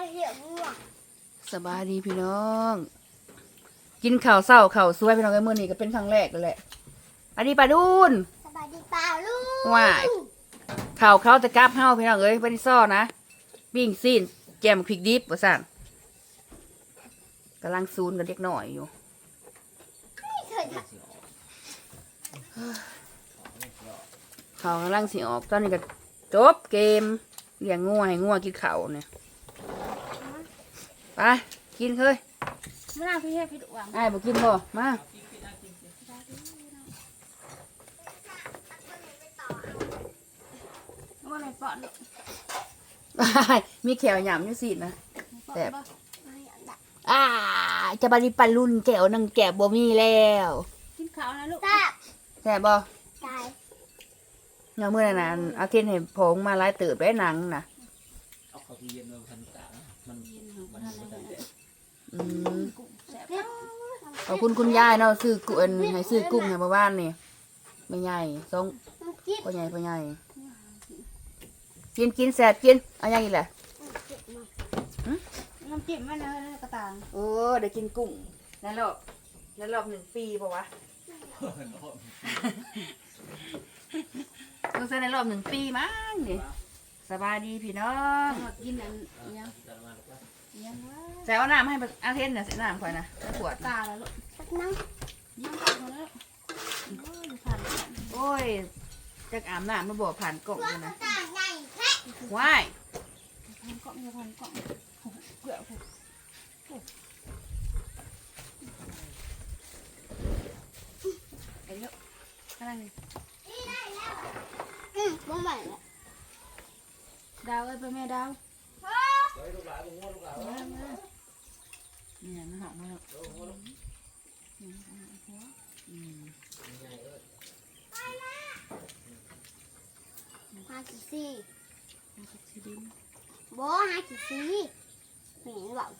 ให้เหี่ยวง่วงสบายดีพี่น้อง กินข้าวเศร้าข้าวสวยพี่น้องไอ้มื้อนี้ก็เป็นครั้งแรกแล้วแหละอันนี้ปลาดุนสบายดีเปล่าลูกว้ายข้าวเขาจะกราบเฮาพี่น้องเอ้ยบ่ได้ซ้อนะปิ้งซีนแจ่มพริกดิบว่าซั่นกำลังซูนกันเล็กน้อยอยู่ไม่เคยทเขากำลังสิออกตอนนี้ก็จบเกมเลี้ยงงัวให้งัวกินข้าวเนี่ย ไปกินเคยำไม่น่าพี่ให้พี่ดุวังไอ้ายบอกกินบ่มาว่าอะไรปอนลูกอ้ายมีแขวหยามอยู่สินะแซ่บไม่อยากได้อ่าจะบาริปันรุ่นแก้วนังแก้วบ่มีแล้วกินข้าวนะลูกแซ่บแซ่บบ่ตายเงาเมื่อนั้นนะเอาเทียนให้ผงมาหลายเติบได้หนังนะเอาเข้าตู้เย็นเลยพันตามันมันมันได้ อืมกุ้งแซ่บเผ็ดขอบคุณคุณยายเนาะซื้อกุ้งให้ซื้อกุ้งให้มาบ้านนี่ไม่ใหญ่สองน้ำจิ้มพ่อใหญ่พ่อใหญ่กินกินแซ่บกินเอาอย่างอีกแหละน้ำจิ้มมันนะกระต่างโอ้เดี๋ยวกินกุ้งในรอบในรอบหนึ่งปีป่าวะต้องใช้ในรอบหนึ่งปีมั้งนี่สบายดีพี่น้องกินอันยัง จะมาแล้วก็ ยัง วะใส่เอาน้ำให้อาเทนน่ะใส่น้ำค่อยนะใส่ขวดตาแล้วลูกสักน้ำยังกินแล้วโอ้ยผ่านแล้วโอ้ยจักอาบน้ำมาบอกผ่านกล่องเลยนะตาใหญ่แค่ว้ายผ่านกล่องยังผ่านกล่องเกลือผูกไอ้เยอะกำลังนี่อืมบ่ใหม่ละดาวเอ้ยไปแม่ดาวเฮ้ยลูกหลานลูกงัวลูกหลาน มามานี่นะมันหอมมากลูกงัวลูกอืมใหญ่เอ้ยห้าสิบสี่มันก็สิดินบ่ห้าสิบสี่เห็นบอก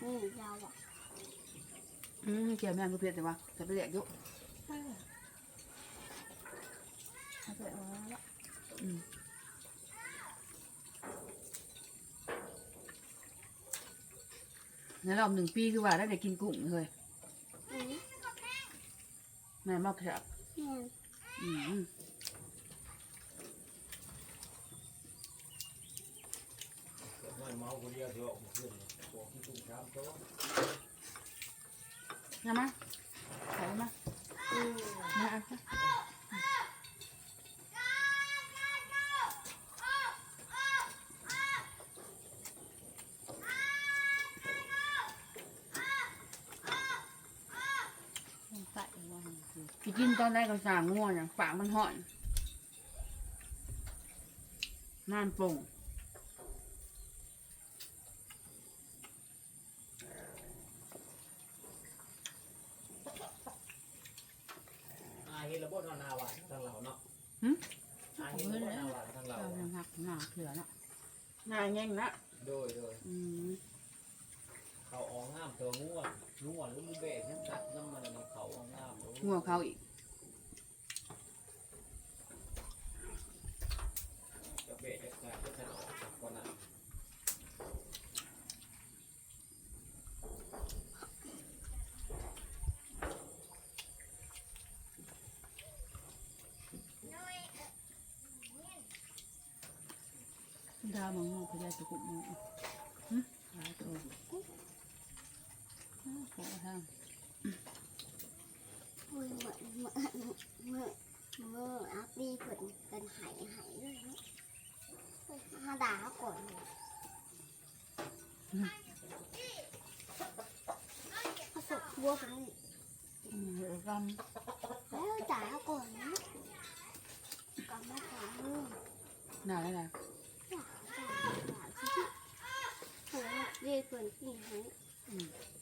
นี่ดาวบอกอืมเกี่ยวแม่งก็เพียรแต่ว่าจะไปเรียกอยุเอาไปเอาละ ในรอบหนึ่งปีคือว่าได้แต่กินกุ้งเลยอืมแม่มาเพียบเนี่ยอืมไม่เมาคนเดียวเดี๋ยวออกมาขึ้นบอกที่ตุ้งช้ำโต๊ะงั้นมาใส่มาอืมมาเอาซะใส่ว่าสิ กินตอนแรกก็สั่งง่วงอย่างปากมันห่อนน่านป่งอาเห็นระบบนาวาทางเราเนาะอาเห็นระบบนาวาทางเรา เรายังหักหน้าเถื่อนะหน้าแง่งนะโดยโดย อืม เขาออกงามตัวงัวงัวหรือมูเบะน้ำตัดน้ำมันเขาออกงามงัวเขาอีกจะเบะจะแตกจะฉันออกจากก่อนนะดาวมังงพยาจะกุมงหึหลายตัวอ้าว ขอทางมือมือมือมือมืออัพดีเพิ่นเป็นหายหายเลยเนาะมาด่าก่อนเลยเขาสุกวัวคนนี้อืมเดี๋ยวกันแล้วด่าก่อนนะก่อนมาถามมือหนได้ไงด่าด่าด่าที่เพิ่นดีเพิ่นกินให้แล้วไปด่ามื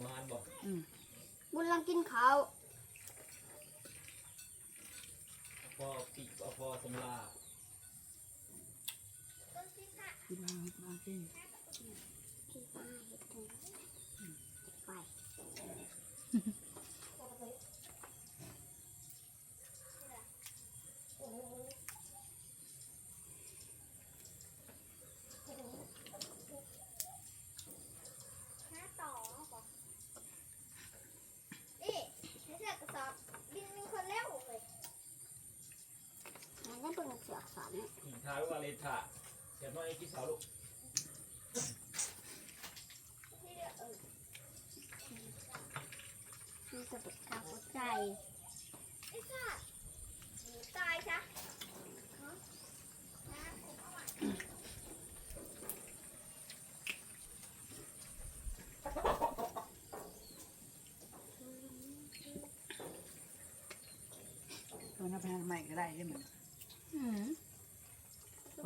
นดิบอยู่บ่นะอืมบ่หันบ่บุญลังกินข้าวพอปีกพอสำลากินมามากิน ที่ป้าเห็ดถึงไปห้าต่อก่อนนี่ให้เสือกระสอบบินมีคนเร็วเลยไหนได้เบิ่งเสือกสอนเนี่ย ทิ้งท้ายว่าเลทะเดี๋ยวน้อยกินสาวลูกที่เรียกเออมันจะเป็นกาวหัวใจไอ้สัตว์หนีตายซะฮะนะเอาใหม่ตอนนั้นไปทางใหม่ก็ได้ใช่ไหมอืมลูก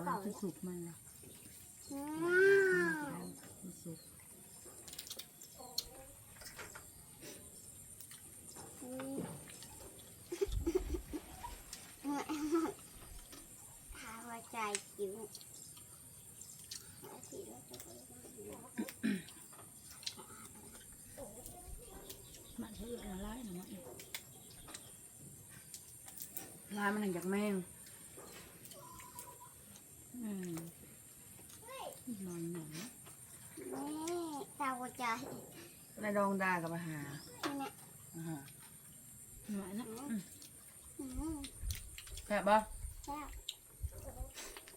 เราเก่าจะสุกมันนะอืมมันสุกทาหัวใจจิ๋วเอาสีเลือดไปเลยมันจะละลายหน่อยลายมันหนังจากแมง อืมนอนหนัง นี่ ตาหัวในายดองดากับมาหานี่นี่ยอ่าฮะหน่อยนะอืมแซ่บบ่แซ่บ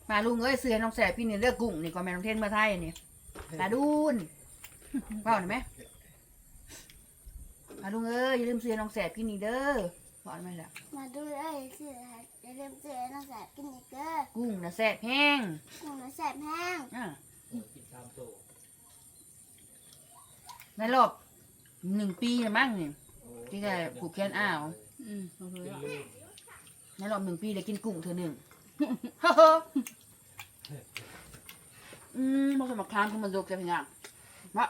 มาลุงเอ้ยเสือน้องแสบพี่นี่เลือกกุ้งนี่ก่อนแม่น้องเทนมาไทยนี่ตาดูนเปล่าหน่อยไหมมาลุงเอ้ยอย่าลืมเสือน้องแสบพี่นี่เด้อบอกได้ไหมล่ะมาดูเลยเสืออย่าลืมเสือน้องแสบกินอีกเด้อกุ้งนะแสบแห้งกุ้งน้ำแสบแห้งอ่ากินตามโต ในรอบหนึ่งปีนะมั้งนี่ที่ได้ผูกแขนอ้าวอืมเอาเลยเป็นอะลูกในรอบหนึ่งปีได้กินกุ้งเธอหนึ่ง อืมมันสมัครคามขึ้นมาโยกจะเป็นยังมะ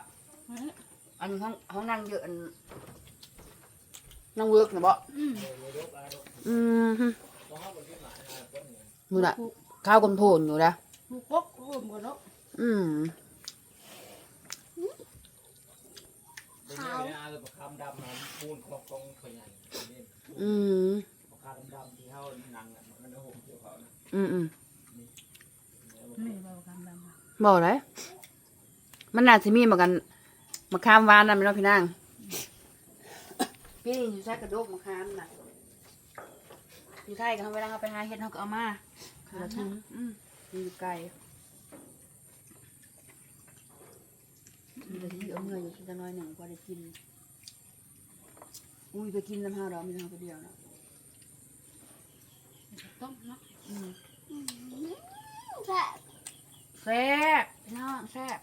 อันนี้ห้องห้องนั่งเยอะอันนั่งเวิร์กนะบ่อืมโอ้ยยกอารมณ์อืมฮึเพราะว่าบนที่หมาอะต้นเนี่ยมือละข้าวกลมโทนอยู่นะ ลูกกบรวมกันเนาะ อืม เป็นยังไงนะเอาคำดำมาปูนคลองกองขยันนี่อืมคำดำๆที่เขาหนังอะมันก็ห่มเกี่ยวเขานะอืมอืมนี่เราคำดำอะบอกเลยมันน่าจะมีเหมือนกันมะขามหวานนั่นไม่รู้พี่นางพี่อยู่ใช้กระดูกมะขามน่ะอยู่ไทยกันเวลาเขาไปหาเห็ดเขาก็เอามาคือละทิ้งอืมอยู่ไกล แต่ที่เอาเงินอยู่ที่จะน้อยหนึ่งพอได้กิน อุ้ยไปกินน้ำห้าเรามีทางคนเดียวนะต้มเนาะอืมอืมแซ่บแซ่บพี่น้องแซ่บ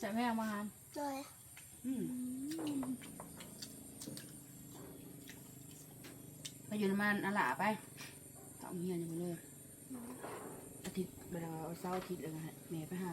จะแม่เอามาหานเลยอืมไปอยู่น้ำมันอะล่ะไปต่อเงียนอยู่เลยอาทิตย์เวลาเอาเสาร์อาทิตย์เลยนะฮะแม่ไปหา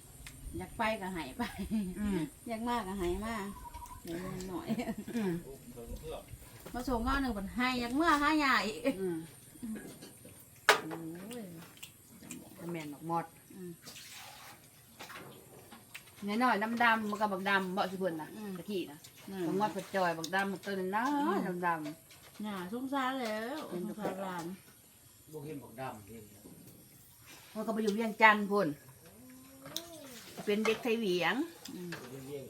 อเขาบอกใส่เรียงง่วงดอกมันจดแจบเอ้ยกอกน้ฟังหน้ามันเส้นแน่นี่แหละเอาไปเลยบ่หายป่ะไปอยู่จันทร์หนึ่งพุธพาร์ทำยังเคยมดเด้ออืมอยากไปก็ใหายไป อืมอยากมากก็ใหายมากเดี๋ยวมันหน่อยอืมลูกเพิ่งเพื่อมาส่งข้าวหนึ่งเป็นให้อยากเมื่อห้าใหญ่อืมโอ้ยจะแมนดอกมอดอืมนน้อยๆดำดำมันก็บักดำบ่สิเพิ่นนะอืมตะกี้นะนั่บักมอดนกระจอยบักดำมันตัวน้อยๆดำดหน่าสงสารแล้วสงสารหลานลูกเห็นบอกดำเห็นๆมันก็ไปอยู่เวียงจันทน์พุ่น เป็นเด็กไทยเหวียงอืมเยี่ยง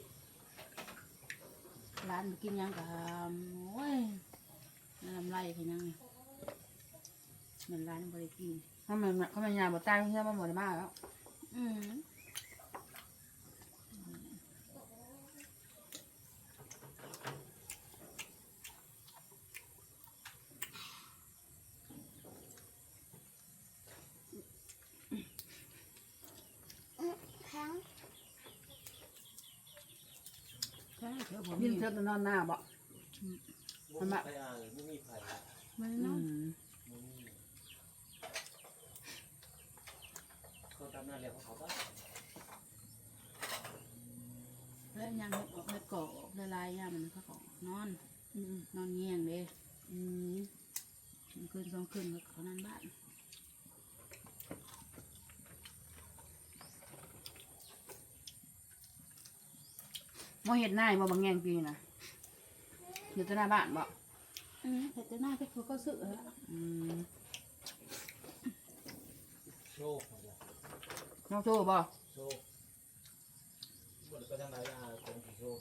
ร้านกินหยังกับโอ้ยน้ำไรคือยังไงมันร้านบริกินเขามันเขามันยาบ่ตายเพื่อนมาหมดมากแล้วออืม เดี๋ยวผมยิมีนเธอจะนอนหน้าบ่มันมาไปอ่านไม่มีไผ่ไม่อืเนาะมไม่มีเขาทำหน้าเรียกเขาก็แล้วยามเฮ็ดออกเฮ็ดก่อออกละลายยามมันเขาก็นอน อืมนอนเงียงเลยอืมมันคืนสองคืนก็เขานั่นบ้าน บ่เฮ็ดนายบ่บางแงงปีน่ะอยู่ที่หน้าบ้านบ่อืมแต่จะหน้าที่เขาก็ซื้อแล้วอืมโชคมาจ้ะน้องโทรบ่โชคบนไปทางไหนอะตรงที่โชค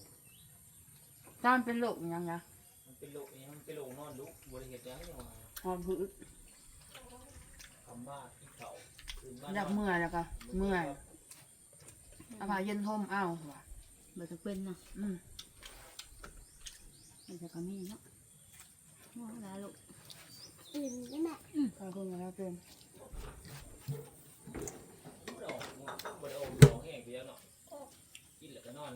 ตอนเป็นโรคอิหยังนะมันเป็นโรคนี้มันเป็นโรคนอนลุกบริเหตุยังไงวะหอบหืดคำบ้าที่เขาตื่นมาอยากเมื่อยแล้วก็เมื่อยเอาผ้าเย็นห่มเอาว่ะ เบิดจะเป็นเนาะ อืม มันจะก็มีเนาะว่าแล้วลูก อิ่มได้ไหม ขอบคุณนะครับเป็น บ่ได้ออกบ่ได้ออกร้องแห้งเดียวเนาะกินแล้วก็นอน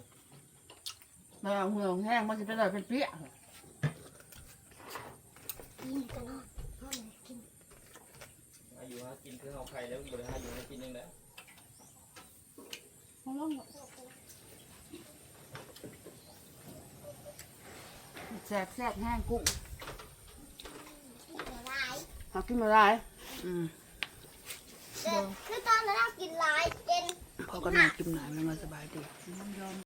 มาเอาเหงื่อแห้งมันสิเป็นอะไรเป็นเปี้ย กินกันเนาะพ่อไหนกิน อายุหากินคือเฮาไข่แล้วบ่ได้หาอยู่ให้กินยังไง เขาลองบอก แสบแสบแห้งกุ้งกินละลายเอากินมาได้อืมเด็กคือตอนนั้นเรากินหลายกินพอก็นั่งกินหน่อยมันมาสบายดีมันยอม